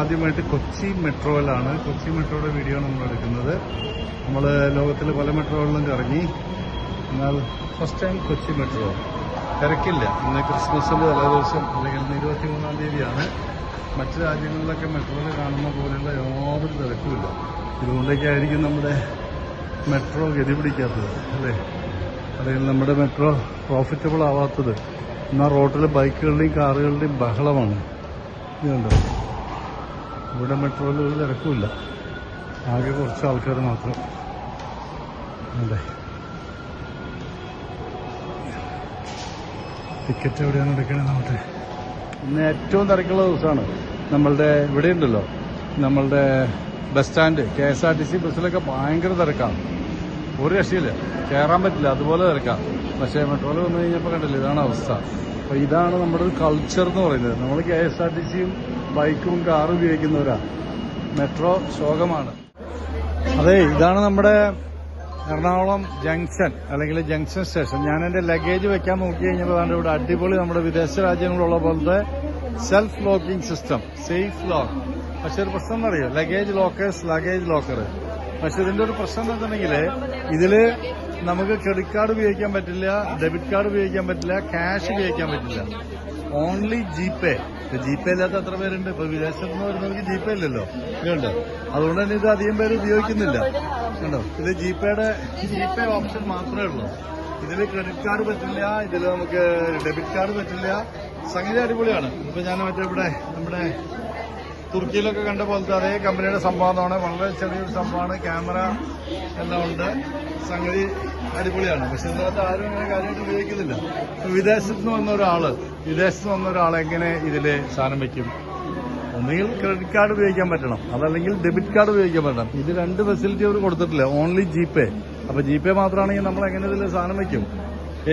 ആദ്യമായിട്ട് കൊച്ചി മെട്രോയിലാണ്. കൊച്ചി മെട്രോയുടെ വീഡിയോ നമ്മൾ എടുക്കുന്നത്. നമ്മൾ ലോകത്തിൽ പല മെട്രോകളിലും കറങ്ങി. എന്നാൽ ഫസ്റ്റ് ടൈം കൊച്ചി മെട്രോ. തിരക്കില്ല. ഇന്ന് ക്രിസ്മസിന്റെ തലേദിവസം അല്ലെങ്കിൽ ഇന്ന് ഇരുപത്തി മൂന്നാം തീയതിയാണ്. മറ്റ് രാജ്യങ്ങളിലൊക്കെ മെട്രോയിൽ കാണുന്ന പോലെയുള്ള യാതൊരു തിരക്കുമില്ല ഇതുകൊണ്ടൊക്കെയായിരിക്കും നമ്മുടെ മെട്രോ ഗതി പിടിക്കാത്തത് അല്ലേ? അല്ലെങ്കിൽ നമ്മുടെ മെട്രോ പ്രോഫിറ്റബിൾ ആവാത്തത്. എന്നാൽ റോഡിൽ ബൈക്കുകളുടെയും കാറുകളുടെയും ബഹളമാണ്. ഇതുണ്ട് ഇവിടെ മെട്രോയിൽ ഒരു തിരക്കുമില്ല. ആകെ കുറച്ച് ആൾക്കാർ മാത്രം. അതെ. ടിക്കറ്റ് എവിടെയാണ് എടുക്കണേ നോട്ടെ ഇന്ന് ഏറ്റവും തിരക്കുള്ള ദിവസമാണ്. നമ്മളുടെ ഇവിടെ ഉണ്ടല്ലോ നമ്മളുടെ bus stand K S R T C ബസ്സിലൊക്കെ ഭയങ്കര തിരക്കാണ്. ഒരു രക്ഷയില്ല. കയറാൻ പറ്റില്ല. അതുപോലെ തിരക്കാം. പക്ഷേ മെട്രോയിൽ വന്നു കഴിഞ്ഞപ്പോൾ കണ്ടില്ല ഇതാണ് അവസ്ഥ. അപ്പോൾ ഇതാണ് നമ്മുടെ ഒരു കൾച്ചർ എന്ന് പറയുന്നത്. നമ്മൾ കെ എസ് ആർ ടി സിയും ബൈക്കും കാറും ഉപയോഗിക്കുന്നവരാ. മെട്രോ ശോകമാണ്. അതെ ഇതാണ് നമ്മുടെ എറണാകുളം ജംഗ്ഷൻ അല്ലെങ്കിൽ ജംഗ്ഷൻ സ്റ്റേഷൻ. ഞാൻ എന്റെ ലഗേജ് വെക്കാൻ നോക്കി കഴിഞ്ഞപ്പോൾ ഇവിടെ അടിപൊളി നമ്മുടെ വിദേശ രാജ്യങ്ങളുള്ള പോലത്തെ self locking system safe lock പക്ഷെ ഒരു പ്രശ്നം എന്നറിയോ? ലഗേജ് ലോക്കേഴ്സ് ലഗേജ് ലോക്കർ പക്ഷെ ഇതിന്റെ ഒരു പ്രശ്നം വെച്ചിട്ടുണ്ടെങ്കിൽ ഇതിൽ നമുക്ക് ക്രെഡിറ്റ് കാർഡ് ഉപയോഗിക്കാൻ പറ്റില്ല ഡെബിറ്റ് കാർഡ് ഉപയോഗിക്കാൻ പറ്റില്ല ക്യാഷ് ഉപയോഗിക്കാൻ പറ്റില്ല. Only G Pay G Pay ഇല്ലാത്ത എത്ര പേരുണ്ട്? ഇപ്പൊ വിദേശത്ത് നിന്ന് വരുന്നവർക്ക് ജി ഇല്ലല്ലോ ഇതുണ്ട്. അതുകൊണ്ട് തന്നെ ഇത് അധികം പേര് ഉപയോഗിക്കുന്നില്ല. ഉണ്ടോ ഇത് ജി പേയുടെ ഓപ്ഷൻ മാത്രമേ ഉള്ളൂ. ഇതിൽ ക്രെഡിറ്റ് കാർഡ് പറ്റില്ല ഇതിൽ നമുക്ക് ഡെബിറ്റ് കാർഡ് പറ്റില്ല. സംഗതി അടിപൊളിയാണ്. ഇപ്പൊ ഞാൻ മറ്റേ ഇവിടെ നമ്മുടെ തുർക്കിയിലൊക്കെ കണ്ട പോലത്തെ അതേ കമ്പനിയുടെ സംഭവമാണ്. വളരെ ചെറിയൊരു സംഭവമാണ്. ക്യാമറ എല്ലാം ഉണ്ട്. സംഗതി അടിപൊളിയാണ്. പക്ഷെ ഇതിനകത്ത് ആരും അങ്ങനെ കാര്യമായിട്ട് ഉപയോഗിക്കുന്നില്ല. വിദേശത്ത് നിന്ന് വന്ന ഒരാൾ വിദേശത്ത് നിന്ന് വന്ന ഒരാൾ എങ്ങനെ ഇതിൽ സാധനം വെക്കും? ഒന്നുകിൽ ക്രെഡിറ്റ് കാർഡ് ഉപയോഗിക്കാൻ പറ്റണം. അതല്ലെങ്കിൽ ഡെബിറ്റ് കാർഡ് ഉപയോഗിക്കാൻ പറ്റണം. ഇത് രണ്ട് ഫെസിലിറ്റി അവർ കൊടുത്തിട്ടില്ല. ഓൺലി ജി പേ അപ്പൊ ജി പേ മാത്രമാണെങ്കിൽ നമ്മൾ എങ്ങനെ ഇതിൽ സാധനം വെക്കും?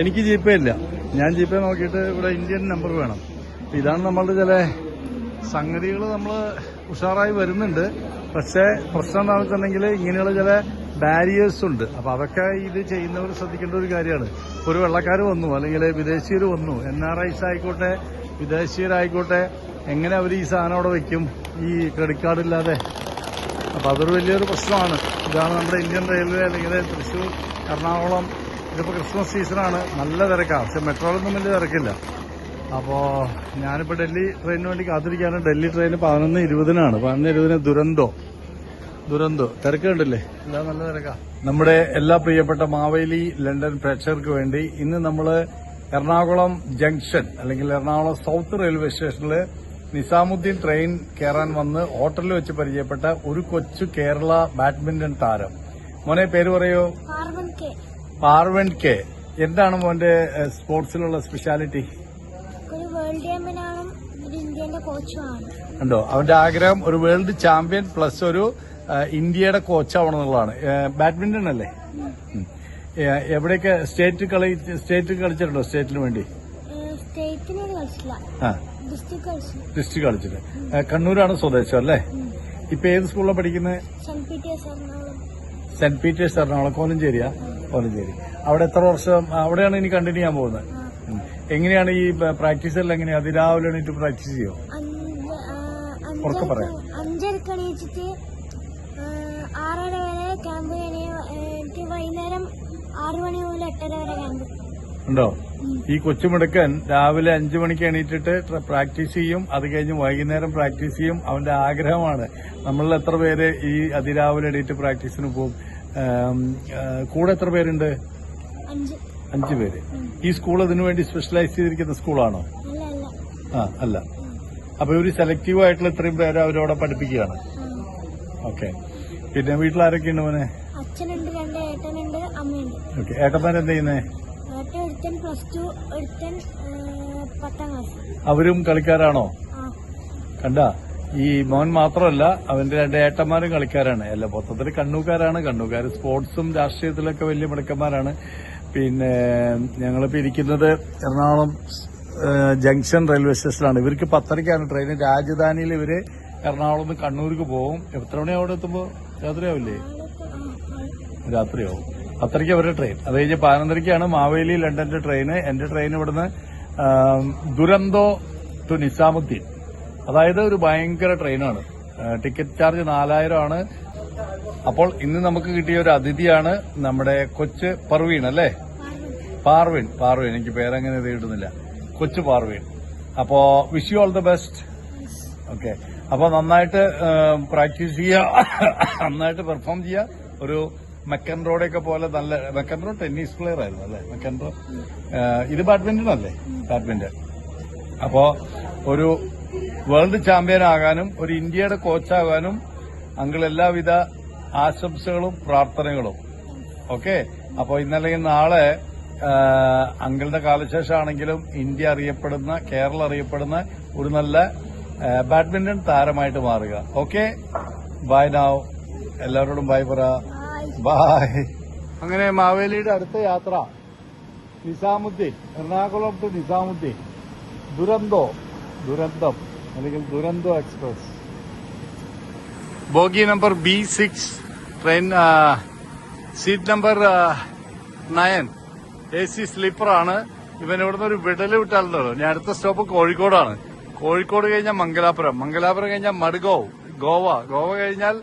എനിക്ക് ജി പേ ഇല്ല. ഞാൻ ജി പേ നോക്കിയിട്ട് ഇവിടെ ഇന്ത്യൻ നമ്പർ വേണം. ഇതാണ് നമ്മളുടെ ചില സംഗതികൾ നമ്മൾ ഉഷാറായി വരുന്നുണ്ട്. പക്ഷേ പ്രശ്നം എന്താണെന്ന് വെച്ചിട്ടുണ്ടെങ്കിൽ ഇങ്ങനെയുള്ള ചില ബാരിയേഴ്സ് ഉണ്ട്. അപ്പൊ അതൊക്കെ ഇത് ചെയ്യുന്നവർ ശ്രദ്ധിക്കേണ്ട ഒരു കാര്യമാണ്. ഒരു വെള്ളക്കാർ വന്നു അല്ലെങ്കിൽ വിദേശീയർ വന്നു എൻ ആർ ഐസ് ആയിക്കോട്ടെ വിദേശീയരായിക്കോട്ടെ എങ്ങനെ അവർ ഈ സാധനം അവിടെ വെക്കും ഈ ക്രെഡിറ്റ് കാർഡ് ഇല്ലാതെ? അപ്പൊ അതൊരു വലിയൊരു പ്രശ്നമാണ്. ഇതാണ് നമ്മുടെ ഇന്ത്യൻ റെയിൽവേ അല്ലെങ്കിൽ തൃശ്ശൂർ എറണാകുളം ഇതിപ്പോ ക്രിസ്മസ് സീസണാണ് നല്ല തിരക്കാണ് പക്ഷെ മെട്രോയിലൊന്നും വലിയ തിരക്കില്ല. അപ്പോ ഞാനിപ്പോ ഡൽഹി ട്രെയിനിന് വേണ്ടി കാത്തിരിക്കുകയാണ്. ഡൽഹി ട്രെയിൻ പതിനൊന്ന് ഇരുപതിനാണ്. പതിനൊന്ന് ഇരുപതിന് ദുരന്തോ? ദുരന്തോ? തിരക്കുണ്ടല്ലേ? എല്ലാം നല്ല തിരക്കാ. നമ്മുടെ എല്ലാ പ്രിയപ്പെട്ട മാവേലി ലണ്ടൻ പ്രേക്ഷകർക്ക് വേണ്ടി ഇന്ന് നമ്മൾ എറണാകുളം ജംഗ്ഷൻ അല്ലെങ്കിൽ എറണാകുളം സൗത്ത് റെയിൽവേ സ്റ്റേഷനിൽ നിസാമുദ്ദീൻ ട്രെയിൻ കയറാൻ വന്ന് ഹോട്ടലിൽ വെച്ച് പരിചയപ്പെട്ട ഒരു കൊച്ചു കേരള ബാഡ്മിന്റൺ താരം. മോനെ പേര് പറയോ. പാർവൻ കെ. എന്താണ് മോന്റെ സ്പോർട്സിലുള്ള സ്പെഷ്യാലിറ്റി കോച്ചുമാണ് ഉണ്ടോ? അവന്റെ ആഗ്രഹം ഒരു വേൾഡ് ചാമ്പ്യൻ പ്ലസ് ഒരു ഇന്ത്യയുടെ കോച്ചാവണം എന്നുള്ളതാണ് ബാഡ്മിന്റൺ അല്ലേ? എവിടെയൊക്കെ സ്റ്റേറ്റ് കളി സ്റ്റേറ്റ് കളിച്ചിട്ടുണ്ടോ സ്റ്റേറ്റിന് വേണ്ടി? ഡിസ്ട്രിക്ട് കളിച്ചു ഡിസ്ട്രിക്ട് കളിച്ചിട്ട്. കണ്ണൂരാണ് സ്വദേശം അല്ലേ? ഇപ്പൊ ഏത് സ്കൂളിലാണ് പഠിക്കുന്നത് സെന്റ് പീറ്റേഴ്സ് എറണാകുളം കോലഞ്ചേരിയാ? കോലഞ്ചേരി. അവിടെ എത്ര വർഷം അവിടെയാണ് ഇനി കണ്ടിന്യൂ ചെയ്യാൻ പോകുന്നത്? എങ്ങനെയാണ് ഈ പ്രാക്ടീസ് എല്ലാം എങ്ങനെയാ? അതിരാവിലെ എണീറ്റ് പ്രാക്ടീസ് ചെയ്യോ? അഞ്ച് ആ, ഉറക്കെ പറയാം. അഞ്ചരക്ക് എണീച്ചിട്ട് ആറര വരെ ക്യാമ്പ് എനിക്ക് വൈകുന്നേരം ആറു മണി മുതൽ എട്ടര വരെ ക്യാമ്പ് ഉണ്ടോ? ഈ കൊച്ചുമിടുക്കൻ രാവിലെ അഞ്ചു മണിക്ക് എണീറ്റിട്ട് പ്രാക്ടീസ് ചെയ്യും. അത് കഴിഞ്ഞ് വൈകുന്നേരം പ്രാക്ടീസ് ചെയ്യും. അവന്റെ ആഗ്രഹമാണ്. നമ്മളിൽ എത്ര പേര് ഈ അതിരാവിലെ എണീറ്റ് പ്രാക്ടീസിന് പോകും? കൂടെ എത്ര പേരുണ്ട്? അഞ്ച്. പേര്. ഈ സ്കൂൾ ഇതിനു വേണ്ടി സ്പെഷ്യലൈസ് ചെയ്തിരിക്കുന്ന സ്കൂളാണോ? ആ അല്ല. അപ്പൊ ഇവർ സെലക്റ്റീവ് ആയിട്ടുള്ള ഇത്രയും പേരെ അവരവിടെ പഠിപ്പിക്കുകയാണ്. ഓക്കെ പിന്നെ വീട്ടിലാരൊക്കെയുണ്ട് മോനെ? അച്ഛനുണ്ട് രണ്ട് ഏട്ടനുണ്ട് അമ്മയുണ്ട്. ഓക്കെ ഏട്ടന്മാരെന്ത് ചെയ്യുന്നേ? ഏട്ടൻ ഒരുത്തൻ പ്ലസ് ടു ഒരുത്തൻ ആ, പത്താം ക്ലാസ് അവരും കളിക്കാരാണോ? കണ്ട? ഈ മോൻ മാത്രമല്ല അവന്റെ രണ്ട് ഏട്ടന്മാരും കളിക്കാരാണ്. അല്ല മൊത്തത്തിൽ കണ്ണൂക്കാരാണ്. കണ്ണൂക്കാർ സ്പോർട്സും രാഷ്ട്രീയത്തിലൊക്കെ വലിയ മിടുക്കന്മാരാണ്. പിന്നെ ഞങ്ങളിപ്പോ ഇരിക്കുന്നത് എറണാകുളം ജംഗ്ഷൻ റെയിൽവേ സ്റ്റേഷനിലാണ്. ഇവർക്ക് പത്തരയ്ക്കാണ് ട്രെയിൻ. രാജധാനിയിൽ ഇവർ എറണാകുളം നിന്ന് കണ്ണൂർക്ക് പോകും. എത്ര മണിയാവും അവിടെ എത്തുമ്പോ? രാത്രിയാവില്ലേ. രാത്രിയാവും. പത്തരയ്ക്ക് അവരുടെ ട്രെയിൻ. അത് കഴിഞ്ഞ് പതിനൊന്നരയ്ക്കാണ് മാവേലി ലണ്ടന്റെ ട്രെയിൻ എന്റെ ട്രെയിൻ ഇവിടുന്ന് ദുരന്തോ ടു നിസാമുദ്ദീൻ. അതായത് ഒരു ഭയങ്കര ട്രെയിനാണ്. ടിക്കറ്റ് ചാർജ് നാലായിരം ആണ് അപ്പോൾ ഇന്ന് നമുക്ക് കിട്ടിയ ഒരു അതിഥിയാണ് നമ്മുടെ കൊച്ച് പർവീൺ അല്ലേ? പാർവീൺ. പാർവിൻ എനിക്ക് പേരങ്ങനെ ഇത് കിട്ടുന്നില്ല. കൊച്ചു പാർവിൻ അപ്പോ wish you all the best okay അപ്പൊ നന്നായിട്ട് പ്രാക്ടീസ് ചെയ്യുക നന്നായിട്ട് പെർഫോം ചെയ്യുക ഒരു മെക്കൻ റോഡൊക്കെ പോലെ നല്ല മെക്കൻ റോഡ് ടെന്നീസ് പ്ലെയർ ആയിരുന്നു അല്ലേ? മെക്കൻ റോഡ് ഇത് ബാഡ്മിന്റൺ അല്ലേ? ബാഡ്മിന്റൺ അപ്പോ ഒരു വേൾഡ് ചാമ്പ്യൻ ആകാനും ഒരു ഇന്ത്യയുടെ കോച്ചാകാനും അങ്കിൾ എല്ലാവിധ ആശംസകളും പ്രാർത്ഥനകളും. ഓക്കെ അപ്പോ ഇന്നല്ലെങ്കിൽ നാളെ അങ്കിളുടെ കാലശേഷമാണെങ്കിലും ഇന്ത്യ അറിയപ്പെടുന്ന കേരളം അറിയപ്പെടുന്ന ഒരു നല്ല ബാഡ്മിന്റൺ താരമായിട്ട് മാറുക. ഓക്കെ? ബൈ നാവ് എല്ലാവരോടും ബൈ പറ. ബായ് അങ്ങനെ മാവേലിയുടെ അടുത്ത യാത്ര നിസാമുദ്ദീൻ എറണാകുളം ടു നിസാമുദ്ദീൻ. ദുരന്തോ? ദുരന്തം. അല്ലെങ്കിൽ Duronto express. Bogie number B six train seat number nine. A C സ്ലീപ്പറാണ്. ഇവൻ ഇവിടുന്ന് ഒരു വിടൽ വിട്ടാലുണ്ടല്ലോ ഞാൻ അടുത്ത സ്റ്റോപ്പ് കോഴിക്കോടാണ്. കോഴിക്കോട് കഴിഞ്ഞാൽ മംഗലാപുരം. മംഗലാപുരം കഴിഞ്ഞാൽ മഡ്ഗോവ് ഗോവ. ഗോവ കഴിഞ്ഞാൽ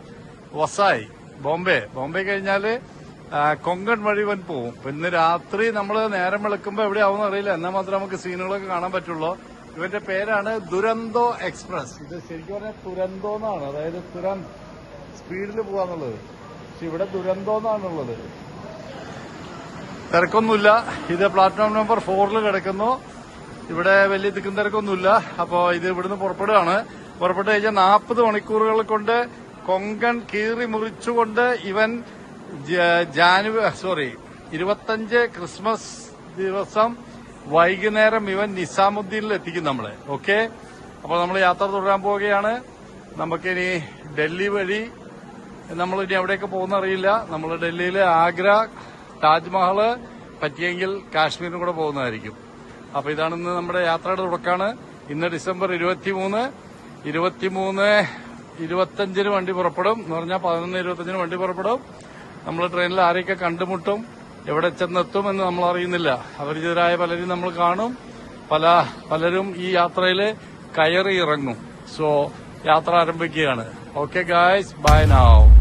വസായി ബോംബെ. ബോംബെ കഴിഞ്ഞാൽ ആ, കൊങ്കൺ വഴി വൻ പോവും. ഇന്ന് രാത്രി നമ്മൾ നേരം വിളക്കുമ്പോൾ എവിടെയാവും അറിയില്ല. എന്നാൽ മാത്രമേ നമുക്ക് സീനുകളൊക്കെ കാണാൻ പറ്റുള്ളൂ. ഇവന്റെ പേരാണ് ദുരന്തോ എക്സ്പ്രസ്. ഇത് ശരിക്കും പറഞ്ഞാൽ തുരന്തോ എന്നാണ്. അതായത് തുരം സ്പീഡിൽ പോവാന്നുള്ളത്. പക്ഷെ ഇവിടെ ദുരന്തോ എന്നാണുള്ളത്. തിരക്കൊന്നുമില്ല. ഇത് പ്ലാറ്റ്ഫോം നമ്പർ ഫോറിൽ കിടക്കുന്നു. ഇവിടെ വലിയ തിക്കും തിരക്കൊന്നുമില്ല. അപ്പോൾ ഇത് ഇവിടുന്ന് പുറപ്പെടുകയാണ്. പുറപ്പെട്ട് കഴിഞ്ഞാൽ നാൽപ്പത് മണിക്കൂറുകൾ കൊണ്ട് കൊങ്കൺ കീറി മുറിച്ചുകൊണ്ട് ഇവൻ ജാനുവരി സോറി ഇരുപത്തഞ്ച് ക്രിസ്മസ് ദിവസം വൈകുന്നേരം ഇവൻ നിസാമുദ്ദീനിൽ എത്തിക്കും നമ്മളെ. ഓക്കെ അപ്പൊ നമ്മൾ യാത്ര തുടരാൻ പോവുകയാണ്. നമുക്കിനി ഡൽഹി വഴി നമ്മൾ ഇനി എവിടെയൊക്കെ പോകുന്ന അറിയില്ല നമ്മൾ ഡൽഹിയിലെ ആഗ്ര താജ്മഹൽ പറ്റിയെങ്കിൽ കാശ്മീരിനും കൂടെ പോകുന്നതായിരിക്കും. അപ്പൊ ഇതാണിന്ന് നമ്മുടെ യാത്രയുടെ തുടക്കമാണ് ഇന്ന് ഡിസംബർ ഇരുപത്തിമൂന്ന് ഇരുപത്തിമൂന്ന് ഇരുപത്തഞ്ചിന് വണ്ടി പുറപ്പെടും. എന്ന് പറഞ്ഞാൽ പതിനൊന്ന് ഇരുപത്തഞ്ചിന് വണ്ടി പുറപ്പെടും. നമ്മൾ ട്രെയിനിൽ ആരെയൊക്കെ കണ്ടുമുട്ടും എവിടെ ചെന്നെത്തും എന്ന് നമ്മൾ അറിയുന്നില്ല. അപരിചിതരായ പലരും നമ്മൾ കാണും. പല പലരും ഈ യാത്രയിൽ കയറി ഇറങ്ങും. സോ യാത്ര ആരംഭിക്കുകയാണ്. ഓക്കെ ഗായ്സ് ബൈ നാവ്